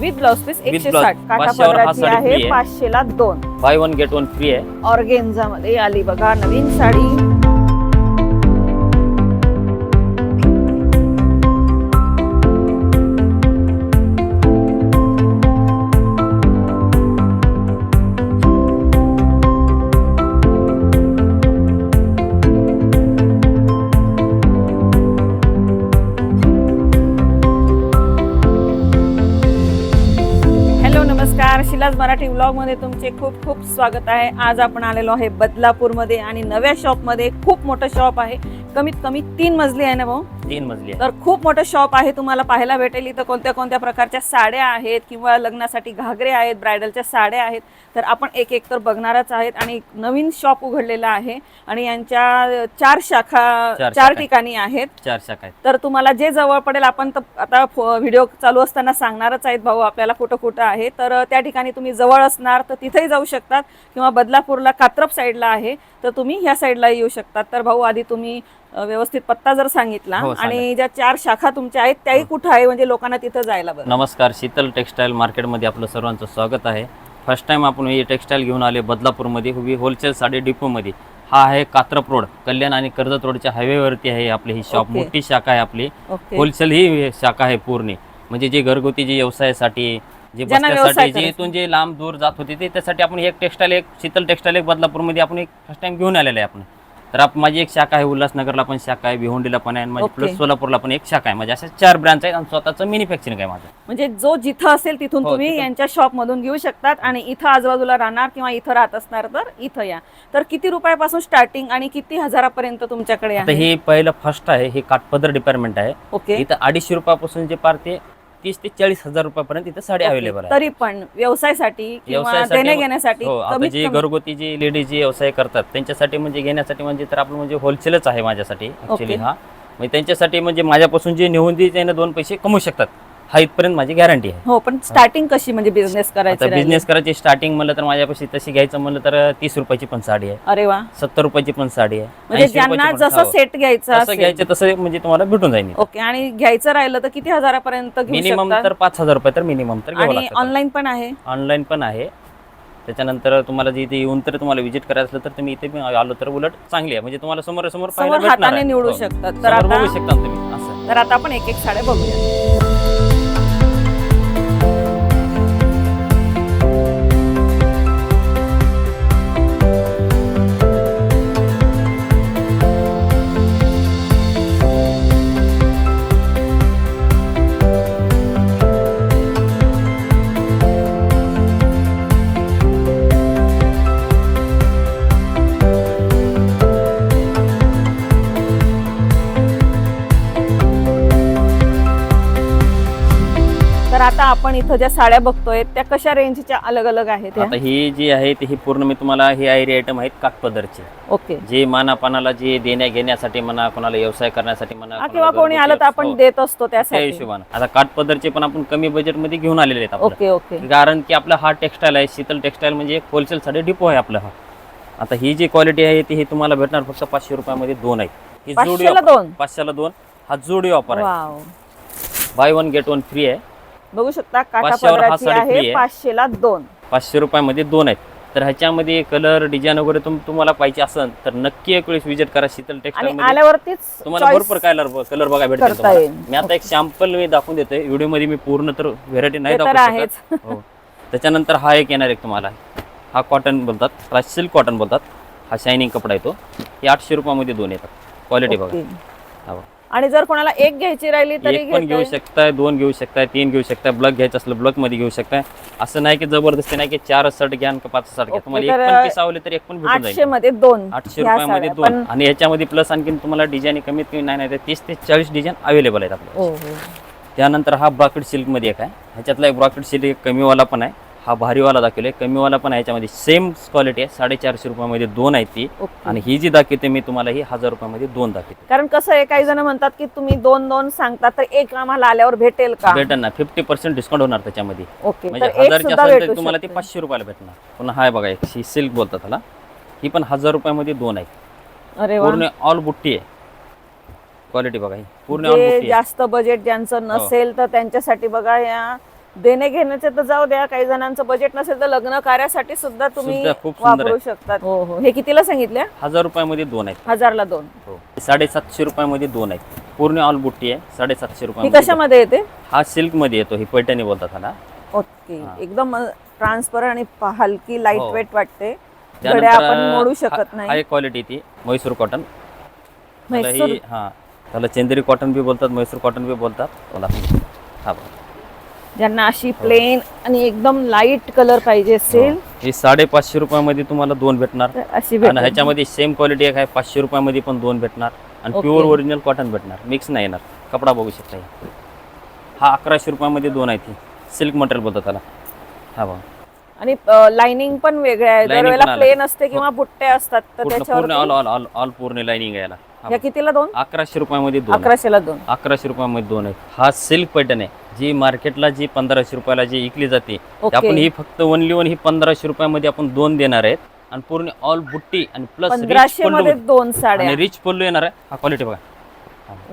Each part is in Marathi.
विथ ब्लाउज पीस एकशे. साठ हा पदराची आहे आहे. पाचशेला दोन buy one get one free आहे ऑर्गेन्झा मध्ये आली बघा नवीन साडी मराठी व्लॉगमध्ये तुमचे खूप खूप स्वागत आहे. आज आपण आलेलो आहे बदलापूरमध्ये आणि नव्या शॉपमध्ये खूप मोठं शॉप आहे. कमीत कमी तीन मजली आहे ना भाऊ? तीन मजली आहे. तर खूप मोठं शॉप आहे तुम्हाला पाहायला भेटेल. इथं कोणत्या कोणत्या प्रकारच्या साड्या आहेत किंवा लग्नासाठी घागरे आहेत ब्रायडलच्या साड्या आहेत. तर आपण एक एक तर बघणारच आहेत आणि नवीन शॉप उघडलेला आहे आणि यांच्या चार शाखा चार. ठिकाणी आहेत. चार शाखा आहेत. तर तुम्हाला जे जवळ पडेल आपण तर आता व्हिडिओ चालू असताना सांगणारच आहेत भाऊ आपल्याला कुठं कुठं आहे. तर त्या ठिकाणी तुम्ही जवळ असणार तर तिथेही जाऊ शकतात किंवा बदलापूरला कात्रप साईडला आहे तर तुम्ही ह्या साईडला येऊ शकतात. तर भाऊ आधी तुम्ही व्यवस्थित पत्ता जर सांगितला हो. आणि ज्या चार शाखा तुमच्या आहेत त्याही कुठं आहे? म्हणजे लोकांना तिथं जायला बरं नमस्कार शीतल टेक्सटाईल मार्केटमध्ये आपलं सर्वांचं स्वागत आहे. फर्स्ट टाइम आपण हे टेक्सटाईल घेऊन आले बदलापूरमध्ये उभी होलसेल साडी डिपोमध्ये. हा आहे कात्रप रोड कल्याण आणि कर्जत रोडच्या हायवेवरती आहे आपली ही शॉप ओके. मोठी शाखा आहे आपली. ओके. होलसेल ही शाखा आहे पूर्ण. म्हणजे जे घरगुती जे व्यवसायासाठी जे ज्यांना बसण्यासाठी जे करायचा. इथून जे लांब दूर जात होते ते त्यासाठी आपण एक टेक्सटाईल एक शीतल टेक्सटाईल एक बदलापूरमध्ये आपण एक फर्स्ट टाइम घेऊन आलेलं आहे आपण. तर आप माझी एक शाखा आहे उल्हासनगरला पण शाखा आहे भिवंडीला पण आहे आणि माझी. प्लस सोलापूरला पण एक शाखा आहे. माझ्या अशा चार ब्रांच आहेत आणि स्वतःचं मॅन्युफॅक्चरिंग आहे माझं. म्हणजे जो जिथं असेल तिथून हो, तुम्ही. यांच्या शॉप मधून घेऊ शकतात आणि इथं आजूबाजूला राहणार किंवा इथं राहत असणार तर इथं या. तर किती रुपयापासून स्टार्टिंग आणि किती हजारापर्यंत तुमच्याकडे आता आहे? हे पहिलं फर्स्ट आहे हे काठपदर डिपार्टमेंट आहे. ओके. इथं अडीचशे रुपयापासून जे पार ते तीस ते चाळीस हजार रुपयापर्यंत इथं साडी. अवेलेबल आहे तरी पण व्यवसायासाठी किंवा घेण्यासाठी हो आता कमीत जे कमी घरगुती जी लेडीज जे व्यवसाय करतात त्यांच्यासाठी म्हणजे घेण्यासाठी म्हणजे तर आपलं म्हणजे होलसेलच आहे माझ्यासाठी ऍक्च्युली. हा म्हणजे त्यांच्यासाठी म्हणजे माझ्यापासून जे दे त्याने दोन पैसे कमवू शकतात हा इथपर्यंत माझी गॅरंटी आहे. हो पण स्टार्टिंग कशी म्हणजे बिझनेस करायची आता? बिझनेस करायची स्टार्टिंग म्हणलं तर माझ्यापाशी तशी घ्यायचं म्हणलं तर तीस रुपयाची पण साडी आहे. अरे वा. सत्तर रुपयाची पण साडी आहे. म्हणजे 80 रुपयाची ज्यांना पण- जसं हो. सेट घ्यायचं तसं असेल. घ्यायचं तसं म्हणजे तुम्हाला भेटून जाईल. ओके आणि घ्यायचं राहिलं तर किती हजारापर्यंत घेऊ मिनिमम तर पाच हजार रुपये तर मिनिमम तर घ्यावं आणि लागतं. ऑनलाईन पण आहे? ऑनलाईन पण आहे. त्याच्यानंतर तुम्हाला जे इथे येऊन तर तुम्हाला विजिट करायचं असलं तर तुम्ही इथे पण आलो तर उलट चांगली आहे. म्हणजे तुम्हाला समोर समोर समोर हाताने निवडू शकतात. तर बघू आता शकता तुम्ही. असं. तर आता आपण एक एक साड्या बघूया. तर आता आपण इथं ज्या साड्या बघतोय त्या कशा रेंजच्या अलग अलग आहेत? आता ही जी आहे ती ही पूर्ण मी तुम्हाला ही आयरी आयटम आहेत काठपदरचे ओके. जे मानापानाला जे देण्या घेण्यासाठी म्हणा कोणाला व्यवसाय करण्यासाठी म्हणा किंवा कोणी आलं तर आपण हो, देत असतो त्या हिशोबाने. आता काठपदरचे पण आपण कमी बजेटमध्ये घेऊन आलेले आहेत ओके ओके. कारण की आपला हा टेक्सटाईल आहे शीतल टेक्सटाईल म्हणजे एक होलसेल साठी डिपो आहे आपला हा. आता ही जी क्वालिटी आहे ती ही तुम्हाला भेटणार फक्त पाचशे रुपयामध्ये दोन आहेत ही जोडी पाचशेला दोन? पाचशेला दोन. हा जोडी ऑफर आहे. Buy one get one free आहे. बघू शकता काठा पाचशेवर हा पदराची आहे आहे. पाचशेला दोन पाचशे रुपयामध्ये दोन आहेत तर ह्याच्यामध्ये कलर डिझाईन वगैरे तुम तुम्हाला पाहिजे असेल तर नक्की एक वेळेस विजिट करा शीतल आणि टेक्सटाईल आल्यावरतीच तुम्हाला choice भरपूर कलर कलर बघा भेटतील करता तुम्हाला. येईल. मी आता एक सॅम्पल मी दाखवून देतोय व्हिडिओमध्ये मी पूर्ण तर व्हेरायटी नाही ते तर दाखवू आहेच. शकत हो. त्याच्यानंतर हा एक येणार एक तुम्हाला हा कॉटन बोलतात हा सिल्क कॉटन बोलतात हा शायनिंग कपडा येतो हे आठशे रुपयामध्ये दोन येतात क्वालिटी बघा ओके. हा बघा. आणि जर कोणाला एक घ्यायची राहिली तरी एक पण घेऊ. शकताय दोन घेऊ शकताय तीन घेऊ शकताय ब्लॉक घ्यायचं असलं ब्लॉकमध्ये घेऊ शकताय. असं नाही की जबरदस्ती नाही की चार शर्ट घ्या आणि का पाच शर्ट घ्या. ओके, तुम्हाला एक तर पण तर एक पण भेटून आठशे जाईल. मध्ये दोन. आठशे ह्या रुपयामध्ये साड्या. दोन. आणि याच्यामध्ये प्लस आणखी तुम्हाला डिझाईन कमीत कमी नाही नाही तर तीस ते चाळीस डिझाईन अवेलेबल आहेत आपल्याला ओ, हो. त्यानंतर हा ब्रॉकेट सिल्कमध्ये एक आहे. ह्याच्यातला एक ब्रॉकेट सिल्क कमीवाला पण आहे. हा भारीवाला दाखवला आहे. कमीवाला पण आहे याच्यामध्ये. सेम क्वालिटी आहे. साडेचारशे रुपयामध्ये दोन आहेत ती. आणि ही जी दाखवते मी तुम्हाला ही हजार रुपयामध्ये दोन दाखवते. कारण कसं आहे काही जण म्हणतात की तुम्ही दोन दोन सांगता तर एक आम्हाला आल्यावर भेटेल का? भेटेल ना. फिफ्टी पर्सेंट डिस्काउंट होणार त्याच्यामध्ये. ओके. म्हणजे हजारची असेल तर तुम्हाला ती. पाचशे रुपयाला भेटणार. पुन्हा हाय बघा एक ही सिल्क बोलतात त्याला. ही पण हजार रुपयामध्ये दोन आहे. अरे पूर्ण ऑल बुट्टी आहे. क्वालिटी बघा ही. पूर्ण आहे. जास्त बजेट ज्यांचं नसेल तर त्यांच्यासाठी बघा या. देणे घेण्याचे तर जाऊ द्या काही जणांचं बजेट नसेल तर लग्न कार्यासाठी सुद्धा तुम्ही सुद्धा खूप सुंदर वापरू शकतात. हो हो. हे कितीला सांगितल्या हजार रुपयामध्ये दोन आहेत. हजारला दोन. हो. साडेसातशे रुपयामध्ये दोन आहेत. पूर्ण ऑल बुट्टी आहे. साडेसातशे ही रुपयामध्ये दोन. कशामध्ये येते? हा सिल्कमध्ये येतो ही पैठणी बोलतात ह्याला. ओके. एकदम ट्रान्सपरंट आणि प- हलकी लाइट हो. वेट वाटते. घड्या आपण मोडू शकत हा- नाही क्वालिटी ती म्हैसूर कॉटन त्याला म्हैसूर? ही हा. त्याला चंदेरी कॉटन बी बोलतात म्हैसूर कॉटन बी बोलतात. बोला. हा बघा. ज्यांना अशी प्लेन आणि एकदम लाइट कलर पाहिजे असेल ही साडेपाचशे रुपयामध्ये तुम्हाला दोन भेटणार. अशी आणि भेटेल ह्याच्यामध्ये सेम क्वालिटी एक आहे पाचशे रुपयामध्ये पण दोन भेटणार. आणि. प्युअर ओरिजिनल कॉटन भेटणार. मिक्स नाही येणार. कपडा बघू शकता हे. हा अकराशे रुपयामध्ये दोन आहेत ही सिल्क मटेरियल बोलतात त्याला. हा बघा. आणि लाइनिंग पण वेगळ्या आहे Lining दरवेळेला पण आलं. प्लेन असते किंवा बुट्टे असतात तर पूर्ण ऑल ऑल ऑल ऑल पूर्ण लाईनिंग यायला हा या कितीला दोन. अकराशे रुपयामध्ये दोन आहे. अकराशेला दोन. अकराशे रुपयामध्ये दोन आहेत हा सिल्क पैठण आहे. जी मार्केटला जी पंधराशे रुपयाला जी विकली जाते. आपण ही फक्त ओनली वन ही पंधराशे रुपयामध्ये आपण दोन देणार आहेत. आणि पूर्ण ऑल बुट्टी आणि प्लस रिच मध्ये दोन साड्या. रिच पल्लू येणार आहे. हा क्वालिटी बघा.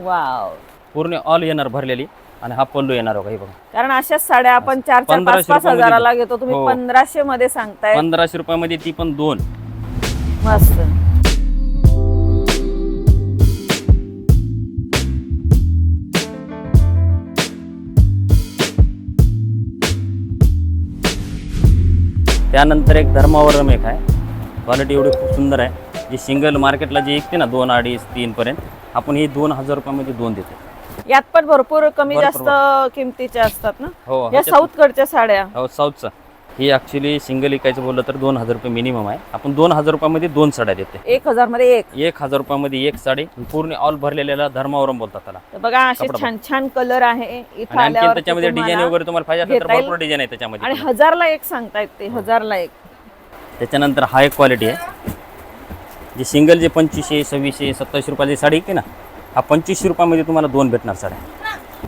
वाव पूर्ण ऑल येणार भरलेली आणि हा पल्लू येणार बघा हे बघा. कारण अशाच साड्या आपण चार चार पाच पंधराशे पाच हजाराला घेतो. तुम्ही हो. पंधराशे मध्ये सांगताय. पंधराशे रुपयामध्ये ती पण दोन. मस्त. त्यानंतर एक धर्मावरम एक आहे. क्वालिटी एवढी खूप सुंदर आहे. जी सिंगल मार्केटला जी विकते ना दोन अडीच तीन पर्यंत आपण ही दोन हजार रुपयामध्ये दोन देतो. यात पण भरपूर कमी भरपूर. जास्त किमतीच्या असतात ना? हो या ह्याच्यात- साऊथ कडच्या साड्या. हो साऊथचा ही ॲक्च्युली सिंगल विकायचं बोललं तर दोन हजार रुपये मिनिमम आहे. आपण दोन हजार रुपयामध्ये दोन साड्या देते एक हजारमध्ये एक. एक हजार रुपयामध्ये एक साडी पूर्ण ऑल भरलेल्याला धर्मावरम बोलतात त्याला. तर बघा असे कपडा छान छान कलर आहे. इथं आणि आणखी आल्यावर त्याच्यामध्ये डिझाईन वगैरे तुम्हाला पाहिजे असेल तर घेता येईल. भरपूर डिझाईन आहे त्याच्यामध्ये आणि हजारला एक सांगतायत ते हजारला एक. त्याच्यानंतर हा एक क्वालिटी आहे. जे सिंगल जे पंचवीसशे सव्वीसशे सत्तावीसशे रुपयाची साडी येते ना हा पंचवीसशे रुपयामध्ये तुम्हाला दोन भेटणार साड्या.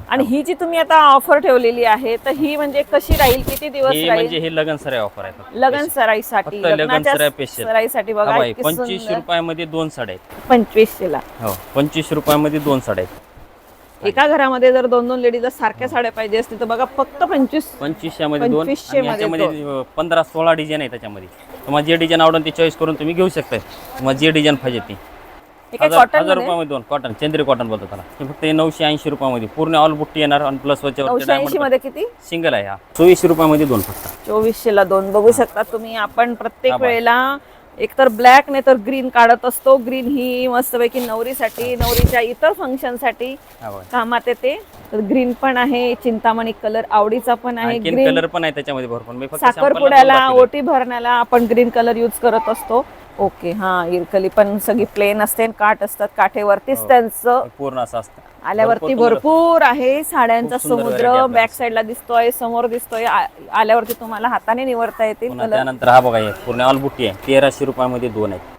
आणि ही जी तुम्ही आता ऑफर ठेवलेली आहे तर ही म्हणजे कशी राहील? किती दिवस हे राहील? म्हणजे हे लगन सराय ऑफर आहे. लग्न सराईसाठी फक्त लग्न लग्नाच्या सराई special. सराईसाठी बघा इतकी सुंदर. रुपयामध्ये दोन साड्या आहेत. पंचवीसशे ला हो पंचवीसशे रुपयामध्ये दोन साड्या आहेत. एका घरामध्ये जर दोन दोन लेडीजला सारख्या साड्या पाहिजे असतील तर बघा फक्त पंचवीस पंचवीसशे मध्ये दोन पंचवीसशे आणि मध्ये याच्यामध्ये पंधरा सोळा डिझाईन आहे त्याच्यामध्ये. तुम्हाला जे डिझाईन आवडेल ते चॉईस करून तुम्ही घेऊ शकता तुम्हाला जे डिझाईन पाहिजे ती. हजार कॉटन हजार रुपयामध्ये दोन कॉटन चंद्री कॉटन बोलतो त्याला. हे फक्त नऊशे ऐंशी रुपयामध्ये पूर्ण ऑल बुट्टी येणार आणि प्लस नऊशे ऐंशी मध्ये किती? सिंगल आहे हा. चोवीसशे रुपयामध्ये दोन फक्त. चोवीसशे ला दोन. बघू शकता तुम्ही आपण प्रत्येक. वेळेला एकतर ब्लॅक नाही तर ग्रीन काढत असतो. ग्रीन ही मस्तपैकी नवरीसाठी नवरीच्या इतर फंक्शनसाठी हा बघा. कामात येते. तर ग्रीन पण आहे चिंतामणी कलर आवडीचा पण आहे. आणखीन ग्रीन कलर पण आहे त्याच्यामध्ये भरपूर. मी फक्त sample ला साखरपुड्याला दोन दाखवले. ओटी भरण्याला आपण ग्रीन कलर यूज करत असतो. ओके हा इरकली. पण सगळी प्लेन असते आणि काठ असतात. काठेवरतीच हो. त्यांचं हे पूर्ण असं असतं. आल्यावरती भरपूर आहे. साड्यांचा समुद्र. बॅक साईडला दिसतोय समोर दिसतोय. आल्यावरती तुम्हाला हाताने निवडता येतील त्यानंतर हा बघा हे पूर्ण ऑल बुट्टी आहे. तेराशे रुपयामध्ये दोन आहेत.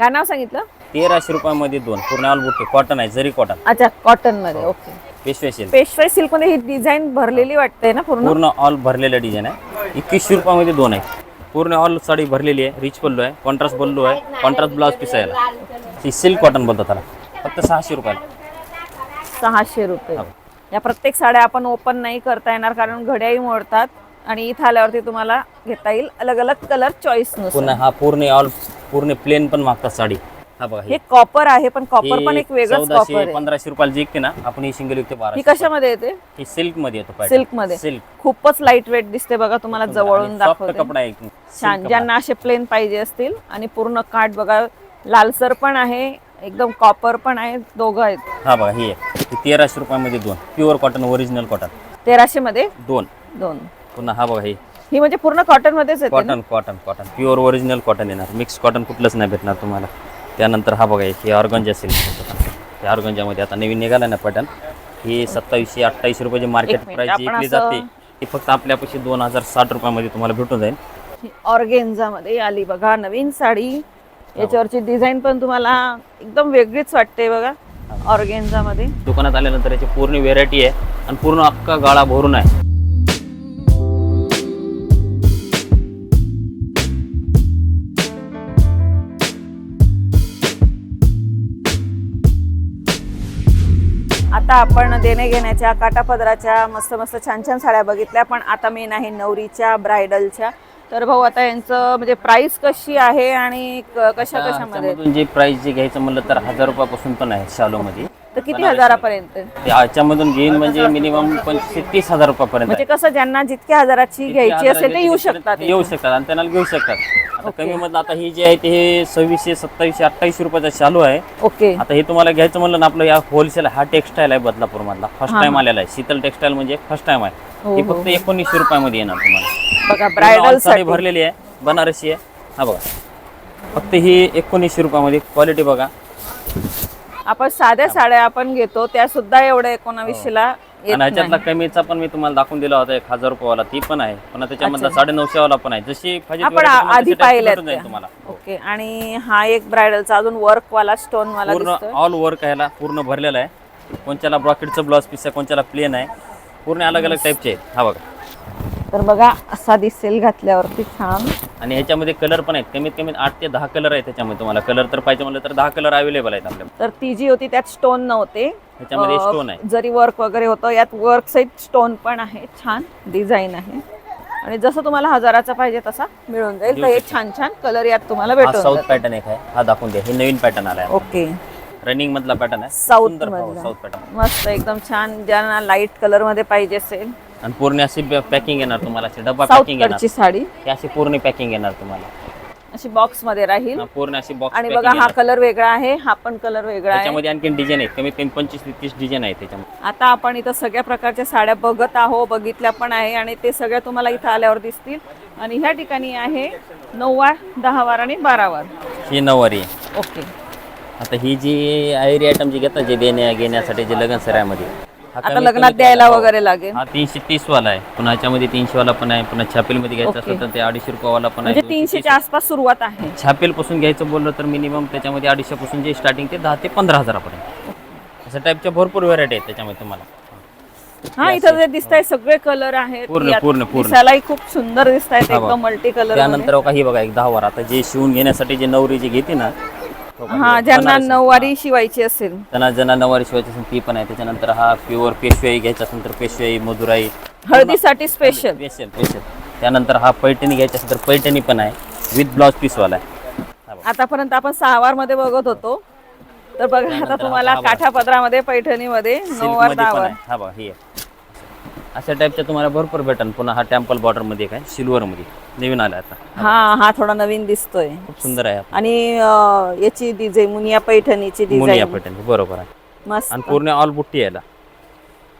काय नाव सांगितलं? तेराशे रुपयामध्ये दोन. पूर्ण ऑल बुट्टी कॉटन आहे जरी कॉटन अच्छा कॉटनमध्ये. ओके. पेशवे सिल्क पेशवाई सिल्कमध्ये ही डिझाईन भरलेली वाटते ना पूर्ण? पूर्ण ऑल भरलेलं डिझाईन आहे. एकवीसशे रुपयामध्ये दोन आहे पूर्ण ऑल साडी भरलेली आहे. रिच पल्लू आहे. कॉन्ट्रास्ट पल्लू आहे. कॉन्ट्रास्ट ब्लाउज पीस आहे. ही सिल्क कॉटन बोलतात त्याला. फक्त सहाशे रुपयाला. सहाशे रुपये. हो. या प्रत्येक साड्या आपण ओपन नाही करता येणार कारण घड्याही मोडतात आणि इथं आल्यावरती तुम्हाला घेता येईल अलग अलग कलर चॉईसनुसार. पुन्हा हा पूर्ण ऑल पूर्ण प्लेन पण मागतात साडी. हा बघा हे कॉपर आहे पण कॉपर पण ही एक वेगळंच कॉपर आहे. पंधराशे रुपयाला जी विकते ना आपण ही सिंगल विकते ही बाराशे कशामध्ये येते? ही सिल्कमध्ये येतो. सिल्कमध्ये सिल्क खूपच लाइट वेट दिसते बघा तुम्हाला जवळून दाखवते. कपडा आहे. छान ज्यांना असे प्लेन पाहिजे असतील आणि पूर्ण काठ बघा लालसर पण आहे एकदम कॉपर पण आहे दोघं आहेत. हा बघा ही. आहे ही तेराशे रुपयामध्ये दोन. प्युअर कॉटन ओरिजिनल कॉटन तेराशे मध्ये दोन. दोन. पुन्हा हा बघा ही. ही म्हणजे पूर्ण कॉटन मध्येच? Cotton cotton cotton pure original cotton येणार. मिक्स कॉटन कुठलंच नाही भेटणार तुम्हाला. त्यानंतर हा बघा हे ऑर्गंजा सिल्क हे ऑर्गंजामध्ये आता नवीन निघालं ना पॅटर्न ही सत्तावीसशे अठ्ठावीसशे रुपयाची मार्केट प्राइस विकली जाते. ती फक्त आपल्यापाशी दोन हजार साठ रुपयामध्ये तुम्हाला भेटून जाईल. ही ऑर्गेन्झा मध्ये आली बघा नवीन साडी. याच्यावरची डिझाईन पण तुम्हाला एकदम वेगळीच वाटते बघा ऑर्गेन्झा मध्ये दुकानात आल्यानंतर याची पूर्ण व्हेरायटी आहे आणि पूर्ण अख्खा गाळा भरून आहे. आता आपण देणे घेण्याच्या काटापदराच्या मस्त मस्त छान छान साड्या बघितल्या पण आता मी नाही नवरीच्या ब्रायडलच्या. तर भाऊ आता यांचं म्हणजे प्राइस कशी आहे आणि कशा कशामध्ये प्राइस जे घ्यायचं म्हणलं तर हजार रुपयापासून पण आहे शालो मध्ये तर किती हजारापर्यंत? याच्यामधून घेईन म्हणजे मिनिमम पंचवीस तीस हजार रुपयापर्यंत म्हणजे कसं ज्यांना जितक्या हजाराची घ्यायची असेल ते येऊ शकतात येऊ शकतात आणि त्यांना घेऊ शकतात. कमी मधलं आता ही जी आहे ते हे सव्वीसशे सत्तावीसशे अठ्ठावीसशे रुपयाचा चालू आहे. ओके. आता हे तुम्हाला घ्यायचं म्हणलं ना आपलं या होलसेल हा टेक्सटाईल आहे बदलापूर मधला फर्स्ट टाइम आलेला आहे. शीतल टेक्सटाईल म्हणजे फर्स्ट टाइम आहे. हो, ही हो, फक्त एकोणीसशे रुपयामध्ये येणार तुम्हाला. बघा ब्रायडल साडी भरलेली आहे. बनारसी आहे. हा बघा. फक्त ही एकोणीसशे रुपयामध्ये क्वालिटी बघा. आपण साध्या साड्या आपण घेतो त्या सुद्धा एवढ्या एकोणावीसशेला येत आणि ह्याच्यातला कमीचा पण मी तुम्हाला दाखवून दिला होता एक हजार रुपयावाला ती पण आहे. पण त्याच्यामधला साडे नऊशे वाला पण आहे. जशी पाहिजे आपण तुम्हाला आधी तशी type पाहिल्यात भेटून जाईल त्या. तुम्हाला. ओके आणि हा एक ब्रायडलचा अजून वर्क वाला स्टोन वाला पूर्ण दिसतोय. ऑल वर्क ह्याला पूर्ण भरलेला आहे. कोणत्याला ब्रॉकेटचं ब्लाउज पीस आहे कोणत्याला प्लेन आहे. पूर्ण अलग अलग टाईपचे आहेत. हा बघा. तर बघा असा दिसेल घातल्यावरती छान. आणि ह्याच्यामध्ये कलर पण आहेत. कमीत कमी आठ ते दहा कलर आहेत त्याच्यामध्ये तुम्हाला. कलर तर पाहिजे म्हणलं तर दहा कलर अवेलेबल आहेत आपल्या तर ती जी होती त्यात स्टोन नव्हते. ह्याच्यामध्ये स्टोन आहे. जरी वर्क वगैरे होतं यात वर्क सहित स्टोन पण आहे. छान डिझाईन आहे. आणि जसं तुम्हाला हजाराचा पाहिजे तसा मिळून जाईल. तर हे छान छान कलर यात तुम्हाला हा भेटून साऊथ पॅटर्न एक आहे. हा दाखवून द्या हे नवीन पॅटर्न आला आहे ओके रनिंग मधला पॅटर्न आहे. मधला. साऊथ पॅटर्न मस्त एकदम छान. ज्यांना लाइट कलरमध्ये पाहिजे असेल आणि पूर्ण अशी पॅकिंग येणार तुम्हाला अशी डबा पॅकिंग येणार. साडी. ही अशी पूर्ण पॅकिंग येणार तुम्हाला. अशी बॉक्समध्ये राहील. पूर्ण अशी बॉक्स आणि बघा हा कलर वेगळा आहे हा पण कलर वेगळा आहे. त्याच्यामध्ये आणखी डिझाईन आहेत कमीत कमी पंचवीस ते तीस डिझाईन आहेत त्याच्यामध्ये. आता आपण इथं सगळ्या प्रकारच्या साड्या बघत आहो बघितल्या पण आहे आणि ते सगळ्या तुम्हाला इथं आल्यावर दिसतील. आणि ह्या ठिकाणी आहे नऊ वार दहा वार आणि बारा वार ही नऊवारी आहे. ओके. आता ही जी आयरी आयटम जी घेतात जे देण्या घेण्यासाठी जे लग्न सरायमध्ये आता लग्नात द्यायला वगैरे लागेल. हा तीनशे तीस वाला आहे. पुन्हा ह्याच्यामध्ये तीनशे वाला पण आहे. पुन्हा छापेल मध्ये घ्यायचं ओके. असेल तर ते अडीचशे रुपये वाला पण म्हणजे आहे. तीनशेच्या आसपास सुरुवात आहे. छापेल पासून घ्यायचं बोललं तर मिनिमम त्याच्यामध्ये अडीचशे पासून जे स्टार्टिंग ते दहा ते पंधरा हजारापर्यंत. अशा टाईपच्या भरपूर व्हरायटी आहेत त्याच्यामध्ये तुम्हाला. हा इथं जे दिसत आहे सगळे कलर आहेत. पूर्ण, यात पूर्ण, पूर्ण. दिसायलाही खूप सुंदर दिसत आहेत हा बघ. एकदम मल्टी कलर त्यानंतर काही बघा एक दहा वर. आता जे शिवून घेण्यासाठी जे नवरी जी घेते ना हो हे ज्यांना. नऊवारी शिवायची असेल. त्यांना ज्यांना नवारी शिवायची असेल ती पण आहे. त्याच्यानंतर हा प्युअर पेशवाई घ्यायचा असेल तर पेशवाई मधुराई. हळदीसाठी स्पेशल स्पेशल स्पेशल त्यानंतर हा पैठणी घ्यायचा असेल तर पैठणी पण आहे. विथ ब्लाउज पीसवाला आहे. आतापर्यंत आपण सहावारमध्ये बघत होतो. तर बघा आता तुम्हाला काठापदरामध्ये पैठणीमध्ये नऊवार दहावार हा बघा ही आहे. अशा टाईपच्या तुम्हाला भरपूर भेटन. पुन्हा हा टेम्पल बॉर्डरमध्ये काय सिल्वर मध्ये. नवीन आला आता. हा हा थोडा नवीन दिसतोय. खूप सुंदर आहे आणि अं, याची डिझाईन मुनिया पैठणीची मुनिया डिझाईन पैठणी बरोबर आहे. मस्त. आणि पूर्ण ऑल बुट्टी याला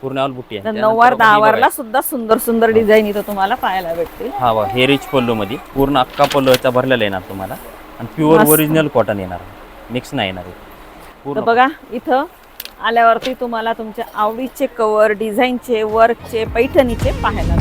पूर्ण ऑल बुट्टी तर आहे नऊवार त्यानंतर ही दहावारला सुद्धा सुंदर सुंदर डिझाईन इथं तुम्हाला पाहायला भेटतील. बघा. हा बघा हे रिच पल्लू मध्ये. पूर्ण अक्का पल्लू याचा भरलेला येणार तुम्हाला. आणि प्युअर ओरिजिनल कॉटन येणार. मिक्स नाही येणार. हे. तर पूर्ण. बघा इथं आल्यावरती तुम्हाला तुमच्या आवडीचे कवर डिझाईनचे वर्कचे पैठणीचे पाहायला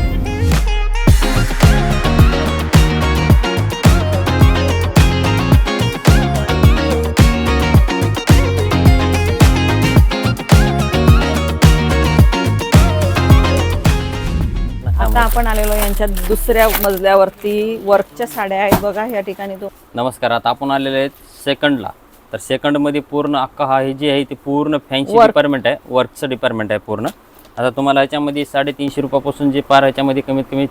आता आपण आलेलो यांच्या दुसऱ्या मजल्यावरती वर्कच्या साड्या आहेत. बघा या ठिकाणी तो नमस्कार आता आपण आलेले आहेत सेकंडला तर सेकंडमध्ये पूर्ण अख्खा हा हे जे आहे ते पूर्ण फॅन्सी. डिपार्टमेंट आहे. वर्कचं डिपार्टमेंट आहे पूर्ण. आता तुम्हाला याच्यामध्ये साडेतीनशे रुपयापासून जे पार ह्याच्यामध्ये कमीत कमी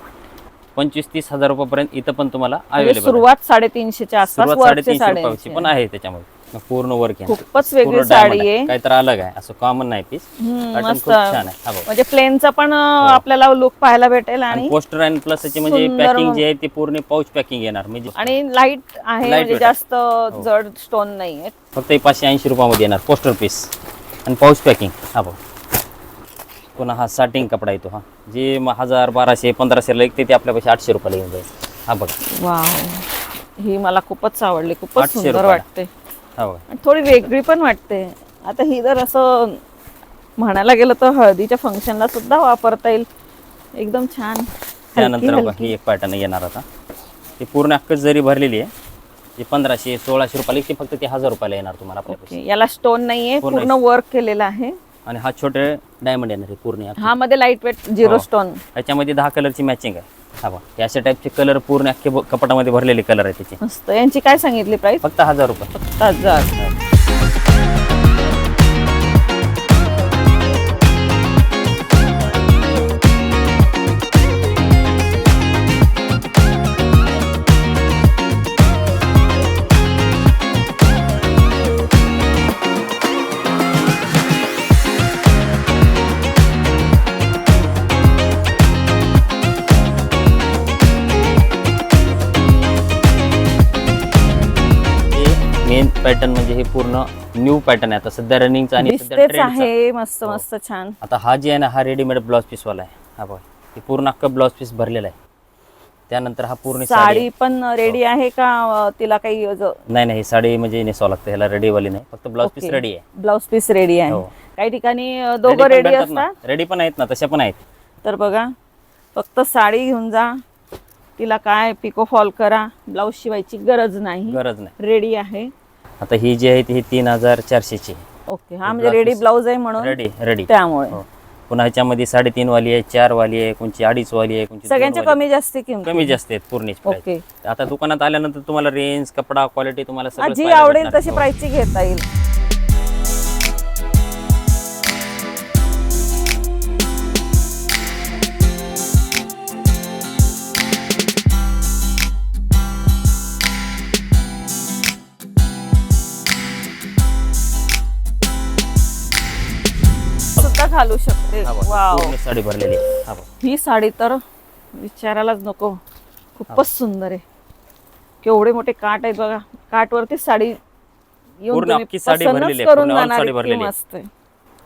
पंचवीस तीस हजार रुपयापर्यंत इथं पण तुम्हाला म्हणजे अवेलेबल सुरुवात साडेतीनशेच्या आसपास साडेतीनशे रुपयाची पण आहे त्याच्यामध्ये. पूर्ण वर्क आहे खूपच वेगळी साडी आहे. काही तर अलग आहे. असं कॉमन नाही पीस मस्त. छान आहे. हा. म्हणजे प्लेनचा पण अं, आपल्याला लुक पाहायला भेटेल आणि पोस्टर आणि प्लस त्याची म्हणजे पॅकिंग जे आहे ते पूर्ण पाऊच पॅकिंग येणार. म्हणजे आणि लाइट आहे म्हणजे जास्त जड स्टोन नाही आहेत फक्त हे पाचशे ऐंशी रुपयामध्ये येणार पोस्टर पीस आणि पाऊच पॅकिंग हा बघ. पुन्हा हा साटिंग कपडा येतो हा. जे हजार बाराशे पंधराशेला विकते ते आपल्यापाशी आठशे रुपयाला येऊन जाईल. हा बघ. वाव ही मला खूपच आवडली. खूपच सुंदर. वाटते. हा आणि थोडी वेगळी पण वाटते. आता ही जर असं म्हणायला गेलं तर हळदीच्या फंक्शनला सुद्धा वापरता येईल. एकदम छान. त्यानंतर ही एक पॅटर्न येणार आता. ती पूर्ण अख्खच जरी भरलेली आहे ती पंधराशे सोळाशे रुपयाला फक्त ती हजार रुपयाला येणार तुम्हाला. याला स्टोन नाहीये पूर्ण वर्क केलेलं आहे. आणि हा छोटे डायमंड येणार आहे पूर्ण. हा मध्ये लाइट वेट झिरो हो. स्टोन याच्यामध्ये दहा कलरची मॅचिंग आहे. हा बघ हे अशा टाईपचे कलर पूर्ण अख्खे ब- कपाटामध्ये भरलेले कलर आहे त्याचे. मस्त. यांची काय सांगितली प्राइस फक्त हजार रुपये. हजार. पॅटर्न म्हणजे हे पूर्ण न्यू पॅटर्न आहे. आता सध्या रनिंगचा आणि सध्या दिसतेच ट्रेंडचा आहे मस्त हो. मस्त छान. आता हा जे आहे ना हा रेडीमेड ब्लाउज पीसवाला आहे. हा बघ हे पूर्ण अख्खा ब्लाउज पीस भरलेला आहे. त्यानंतर हा पूर्ण साडी साडी पण रेडी आहे का अं, तिला काही नाही नाही ही साडी म्हणजे नेसावं लागतं. ह्याला रेडीवाली नाही. फक्त ब्लाउज पीस रेडी आहे. ब्लाउज पीस रेडी आहे. हो. काही ठिकाणी अं, दोघं रेडी असतात? रेडी पण आहेत ना तशा पण आहेत. तर बघा फक्त साडी घेऊन जा. तिला काय पिको फॉल करा. ब्लाऊज शिवायची गरज नाही. गरज नाही. रेडी आहे. आता ही जी आहे ती ही तीन हजार चारशेची. ओके हा म्हणजे रेडी ब्लाऊज आहे म्हणून? रेडी रेडी त्यामुळे. हो. पुन्हा ह्याच्यामध्ये साडेतीन वाली आहे चार वाली आहे कोणची अडीच वाली आहे कोणची सगळ्यांच्या कमी जास्ती किंमत. कमी जास्त आहेत पूर्ण ओके. आता दुकानात आल्यानंतर तुम्हाला रेंज कपडा क्वालिटी तुम्हाला हा, जी पाहायला आवडेल भेटणार. तशी हो. प्राइसची घेता येईल. घालू शकते. हा बघ, वाव पूर्ण साडी भरलेली आहे. हा बघ. ही साडी तर विचारायलाच नको. खूपच सुंदर आहे. केवढे मोठे काट आहेत बघा. काटवरती साडी येऊन पूर्ण तुम्ही अख्खी साडी पसंतच भरलेली आहे, करून पूर्ण all जाणार साडी इतकी भरलेली आहे. मस्त आहे.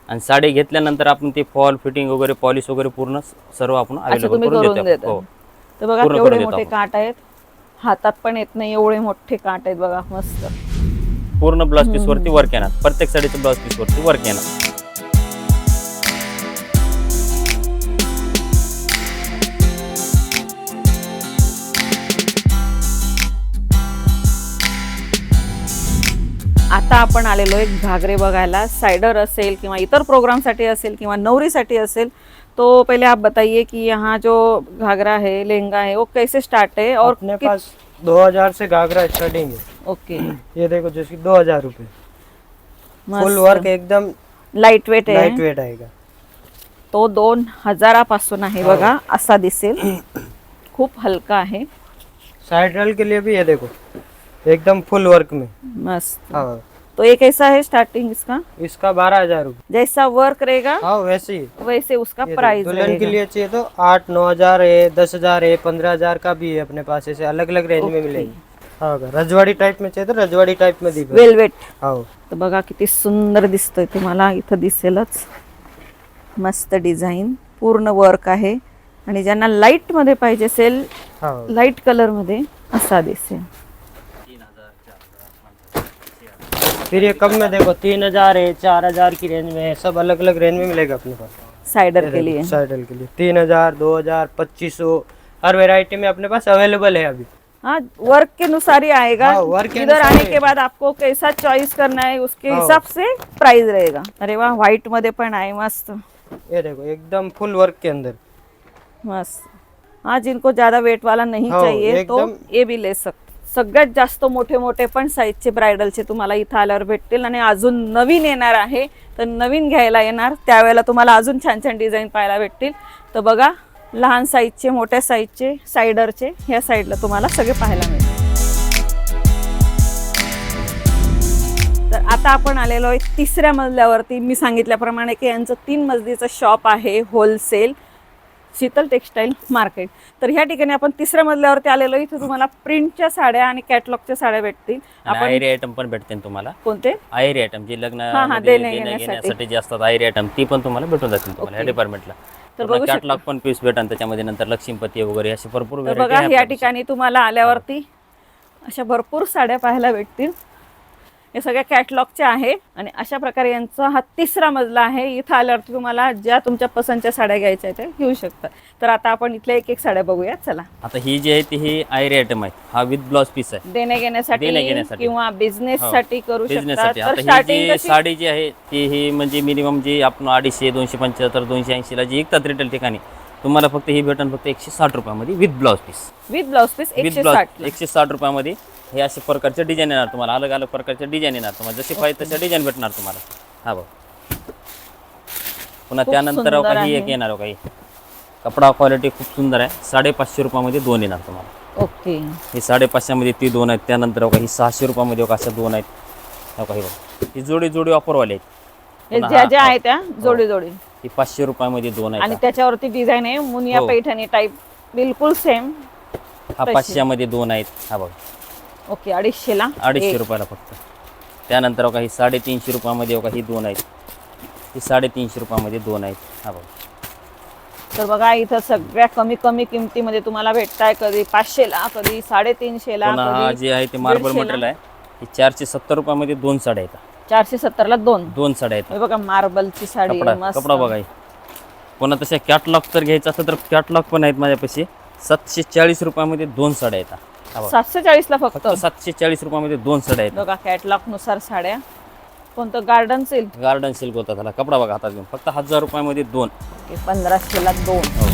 आणि साडी घेतल्यानंतर आपण ते फॉल फिटिंग वगैरे पॉलिश वगैरे पूर्ण सर्व आपण अच्छा अवेलेबल तुम्ही करून करून देतो. देता. हो. तर बघा पूर्ण केवढे करून देतो मोठे आपण. काट आहेत. हातात पण येत नाही एवढे मोठे काट आहेत बघा मस्त. पूर्ण ब्लाउज पीस वरती वर्क येणार. प्रत्येक साडीचं ब्लाउज पीस वरती वर्क येणार. आपण आलेलो आहे. घागरे बघायला. साइडर असेल किंवा इतर प्रोग्रामसाठी असेल किंवा नवरीसाठी असेल तो पहले आप बताइए कि यहाँ जो घाघरा है लहंगा है वो कैसे स्टार्ट है और अपने पास 2000 से घाघरा स्टार्टिंग है ओके। ये देखो जैसे दो हजार रुपये फुल वर्क एकदम लाइट वेट आहे लाइट वेट आएगा। तो दोन हजारापासून आहे बघा असा दिसेल. खूप हलका आहे. साइड रल के लिए भी ये देखो एकदम फुल वर्क में। मस्त. हाँ। तो ये कैसा है स्टार्टिंग इसका? इसका बारह हजार जैसा वर्क रहेगा हाँ वैसे ही। वैसे उसका प्राइस दुल्हन के लिए चाहिए तो आठ नौ हजार है दस हजार है पंद्रह हजार का भी है अपने पास ऐसे अलग अलग रेंज में मिलेगी। हाँ रजवाड़ी टाइप में चाहिए तो रजवाड़ी टाइप में दी वेलवेट हाँ। तर बघा किती सुंदर दिसतंय तुम्हाला इथं दिसेलच. मस्त डिझाईन पूर्ण वर्क आहे. आणि ज्यांना लाइटमध्ये पाहिजे असेल लाइट कलरमध्ये असा दिसेल. फिर ये कम में देखो तीन हज़ार है चार हज़ार की रेंज में है सब अलग अलग रेंज में मिलेगा अपने पास। साइडर के लिए। साइडल के लिए। तीन हज़ार दो हज़ार पच्चीस सौ हर वेराइटी में अपने पास अवेलेबल है अभी। हाँ वर्क के अनुसार ही आएगा। हाँ, work इधर आने के बाद आपको कैसा चॉइस करना है उसके हाँ। हिसाब से प्राइस रहेगा। अरे वाह व्हाइट मध्ये पण आहे मस्त। ये देखो एकदम फुल वर्क के अंदर। मस्त। हाँ जिनको ज़्यादा वेट वाला नहीं हो, चाहिए तो ये भी ले सकते सगळ्यात जास्त मोठे मोठे पण साईजचे ब्रायडलचे तुम्हाला इथं आल्यावर भेटतील आणि अजून नवीन येणार आहे तर नवीन घ्यायला येणार त्यावेळेला तुम्हाला अजून छान छान डिझाईन पाहायला भेटतील. तर बघा लहान साईजचे मोठ्या साईजचे सायडरचे ह्या साईडला तुम्हाला सगळे पाहायला मिळतील. तर आता आपण आलेलो आहे तिसऱ्या मजल्यावरती. मी सांगितल्याप्रमाणे की यांचं तीन मजलीचं शॉप आहे होलसेल. शीतल टेक्सटाईल मार्केट तर ह्या ठिकाणी आपण तिसऱ्या मजल्यावरती आलेलो. इथे तुम्हाला प्रिंटच्या साड्या आणि कॅटलॉगच्या साड्या भेटतील आयरी आयटम पण भेटते ना तुम्हाला कोणते आयरी आयटम जे लग्न घेण्यासाठी. जे असतात आयरी आयटम ती पण तुम्हाला भेटून जातील तुम्हाला ह्या. डिपार्टमेंटला तर बघू. कॅटलॉग पण पीस भेटन त्याच्यामध्ये नंतर लक्ष्मीपती वगैरे असे भरपूर बघा या. ठिकाणी तुम्हाला आल्यावरती अशा भरपूर साड्या पाहायला भेटतील हे सगळ्या कॅटलॉगच्या आहे आणि अशा प्रकारे यांचा हा तिसरा मजला आहे. इथं आल्यावरती तुम्हाला ज्या तुमच्या पसंतच्या साड्या घ्यायच्या आहेत त्या घेऊ शकता. तर आता आपण इथल्या एक एक साड्या बघूया चला. आता ही जी आहे ती ही आयरी आयटम आहे. हा विथ ब्लाउज पीस आहे. देणे घेण्यासाठी. किंवा बिझनेस हो. साठी करू शकता. साडी जी आहे ती ही म्हणजे मिनिमम जी आपण अडीचशे दोनशे पंच्याहत्तर दोनशे ऐंशीला जी विकतात रिटेल ठिकाणी तुम्हाला फक्त ही भेटन फक्त एकशे साठ रुपयामध्ये with blouse piece with blouse piece with blouse साठ एकशे साठ रुपयामध्ये हे असे प्रकारचे डिझाईन येणार तुम्हाला अलग अलग प्रकारचे डिझाईन येणार तुम्हाला. जसे पाहिजे तसे डिझाईन भेटणार तुम्हाला. हा बघ. पुन्हा त्यानंतर काही एक. येणार हो. काही कपडा क्वालिटी खूप सुंदर आहे. साडेपाचशे रुपयामध्ये दोन येणार तुम्हाला. ओके ही साडेपाचशेमध्ये ती दोन आहेत. त्यानंतर बघा ही सहाशे रुपयामध्ये अशा दोन आहेत. हो का ही बघा. ही जोडी जोडी ऑफरवाले आहेत. हे ज्या हा- ज्या आहेत त्या जोडी जोडी ही पाचशे रुपयामध्ये दोन आणि आहेत त्याच्यावरती डिझाईन आहे मुनिया हो. पैठणी टाईप बिलकुल सेम हा तशी. पाचशेमध्ये दोन आहेत. हा बघा. ओके अडीचशेला अडीचशे एक. रुपयाला फक्त. त्यानंतर बघा ही साडेतीनशे रुपयामध्ये बघा ही दोन आहेत. ही साडेतीनशे रुपयामध्ये दोन आहेत. हा बघा. तर बघा इथं सगळ्या कमी कमी किमतीमध्ये तुम्हाला भेटताय. कधी पाचशेला कधी साडेतीनशेला पुन्हा हा कधी जे आहे ते मार्बल दीडशेला. मटेरियल आहे ही चारशे सत्तर रुपयामध्ये दोन साड्या आहेत. चारशे सत्तरला दोन. दोन साड्या आहेत. हे बघा मार्बलची साडी कपडा मस्त. कपडा बघा हे. पुन्हा तशा कॅटलॉग जर घ्यायचं असेल तर कॅटलॉग पण आहेत माझ्यापाशी. सातशे चाळीस रुपयामध्ये दोन साड्या आहेत हा. बघा. सातशे चाळीसला फक्त? फक्त सातशे चाळीस रुपयामध्ये दोन साड्या आहेत. बघा कॅटलॉगनुसार साड्या. कोणतं? गार्डन सिल्क गार्डन सिल्क होता त्याला. कपडा बघा हातात घेऊन. फक्त हजार रुपयामध्ये दोन. पंधराशेला दोन. हो.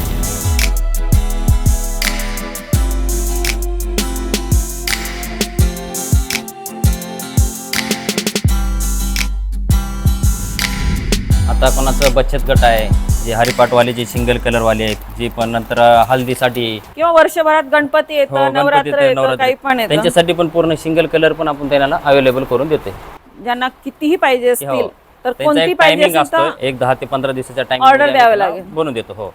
आता कोणाचं बचत गट आहे जे हरिपाठवाले जे सिंगल कलरवाले आहेत जे पण नंतर हल्दीसाठी किंवा वर्षभरात गणपती हो, येतं गणपती नवरात्र ते येतं नवरात्री. काही पण येतं त्यांच्यासाठी पण पूर्ण सिंगल कलर पण आपण त्यांना अवेलेबल करून देते ज्यांना कितीही पाहिजे असतील हो. तर त्यांचा कोणती एक पाहिजे टायमिंग असेल असतो तर एक दहा ते पंधरा दिवसाच्या Order टाइम द्यावं लागेल. बनवून देतो हो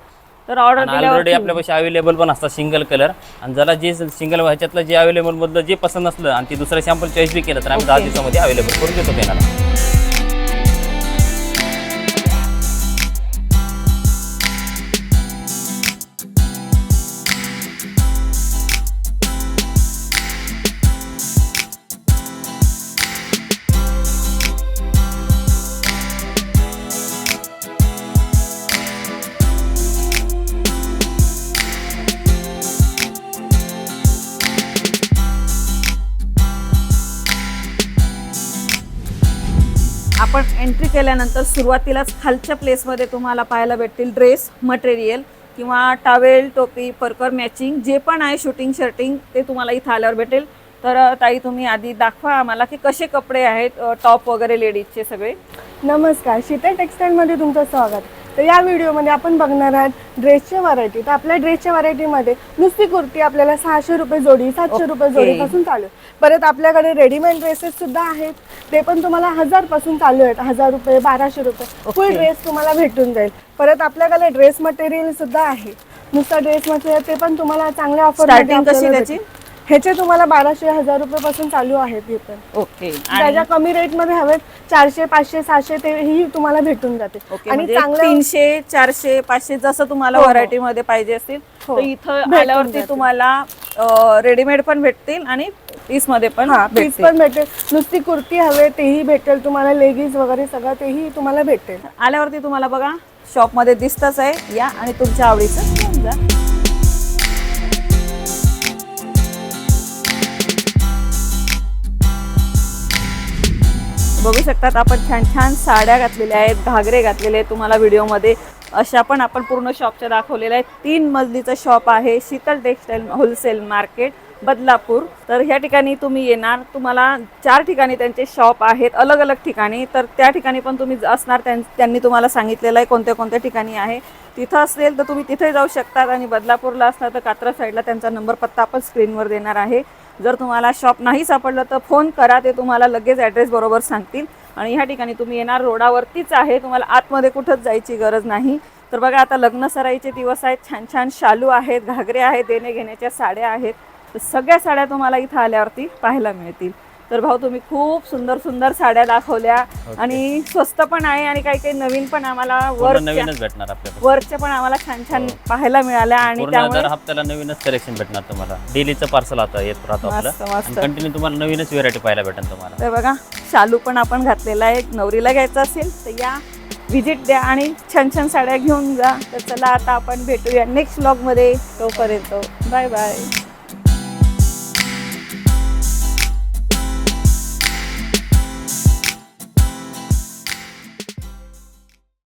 तर ऑर्डर ऑलरेडी दिल्यावर आपल्यापाशी अवेलेबल पण असतात सिंगल कलर आणि जरा जे सिंगल ह्याच्यातलं जे अवेलेबल मधलं जे पसंत असलं आणि ते दुसरं सॅम्पल चॉईस बी केलं तर आम्ही दहा. दिवसामध्ये अवेलेबल करून देतो त्यांना केल्यानंतर सुरुवातीलाच खालच्या प्लेसमध्ये तुम्हाला पाहायला भेटतील ड्रेस मटेरियल किंवा टावेल टोपी परकर मॅचिंग जे पण आहे शूटिंग शर्टिंग ते तुम्हाला इथं आल्यावर भेटेल. तर ताई तुम्ही आधी दाखवा आम्हाला की कसे कपडे आहेत टॉप वगैरे लेडीजचे सगळे. नमस्कार. शीतल टेक्सटाईलमध्ये तुमचं स्वागत. तर या व्हिडिओमध्ये आपण बघणार आहात ड्रेसच्या व्हरायटी तर आपल्या ड्रेसच्या व्हरायटीमध्ये नुसती कुर्ती आपल्याला सहाशे रुपये जोडी सातशे रुपये. जोडीपासून चालू आहे. परत आपल्याकडे रेडीमेड ड्रेसेस सुद्धा आहेत ते पण तुम्हाला हजारपासून चालू आहेत हजार रुपये बाराशे रुपये फुल. ड्रेस तुम्हाला भेटून जाईल परत आपल्याकडे ड्रेस मटेरियल सुद्धा आहे नुसता ड्रेस मटेरियल ते पण तुम्हाला चांगल्या ऑफर कशी त्याची? ह्याचे तुम्हाला बाराशे हजार रुपयापासून चालू आहेत हे पण. ओके. त्याच्या कमी रेटमध्ये हवेत चारशे पाचशे सहाशे तेही तुम्हाला भेटून जाते. आणि म्हणजे चांगलं तीनशे चारशे पाचशे जसं तुम्हाला हो, हो. व्हरायटी मध्ये पाहिजे असतील हो. तर इथं भेटून आल्यावरती. तुम्हाला रेडीमेड पण भेटतील आणि पीसमध्ये पण हा पीस भेटतील. पण भेटेल. नुसती कुर्ती हवे तेही भेटेल तुम्हाला लेगीज वगैरे सगळं तेही तुम्हाला भेटेल. आल्यावरती तुम्हाला बघा शॉपमध्ये दिसतच आहे. या आणि तुमच्या आवडीचं घेऊन जा. बघू शकतात. आपण छान छान साड्या घातलेल्या आहेत घागरे घातलेले आहेत तुम्हाला व्हिडिओमध्ये. अशा पण आपण पूर्ण शॉपच्या दाखवलेल्या आहेत. तीन मजलीचं शॉप आहे Sheetal textile wholesale market Badlapur. तर ह्या ठिकाणी तुम्ही येणार. तुम्हाला चार ठिकाणी त्यांचे शॉप आहेत अलग अलग ठिकाणी. तर त्या ठिकाणी पण तुम्ही असणार. त्यां त्यांनी तुम्हाला सांगितलेलं आहे कोणत्या कोणत्या ठिकाणी आहे. तिथं असेल तर तुम्ही तिथे जाऊ शकतात आणि बदलापूरला असणार तर कात्रा साईडला त्यांचा नंबर पत्ता आपण स्क्रीनवर देणार आहे. जर तुम्हाला शॉप नाही सापडलं तर फोन करा ते तुम्हाला लगेच ॲड्रेस बरोबर सांगतील. आणि ह्या ठिकाणी तुम्ही येणार रोडावरतीच आहे तुम्हाला आतमध्ये कुठंच जायची गरज नाही. तर बघा आता लग्न सराईचे दिवस आहेत छान छान शालू आहेत घागरे आहेत देणे घेण्याच्या साड्या आहेत. तर सगळ्या साड्या तुम्हाला इथं आल्यावरती पाहायला मिळतील. तर भाऊ तुम्ही खूप सुंदर सुंदर साड्या दाखवल्या आणि स्वस्त पण आहे आणि काही काही नवीन पण आम्हाला नवीनच भेटणार आपल्याला वर्कच्या पण आम्हाला छान छान हो. पाहायला मिळाल्या आणि त्यामुळे हप्त्याला नवीनच कलेक्शन भेटणार तुम्हाला. डेलीचं पार्सल आता येत राहतं आपलं. कंटिन्यू तुम्हाला नवीनच व्हेरायटी पाहायला भेटेल तुम्हाला. तर बघा शालू पण आपण घातलेला आहे. नवरीला घ्यायचा असेल तर या. व्हिजिट द्या आणि छान छान साड्या घेऊन जा. तर चला आता आपण भेटूया नेक्स्ट ब्लॉगमध्ये तोपर्यंत बाय बाय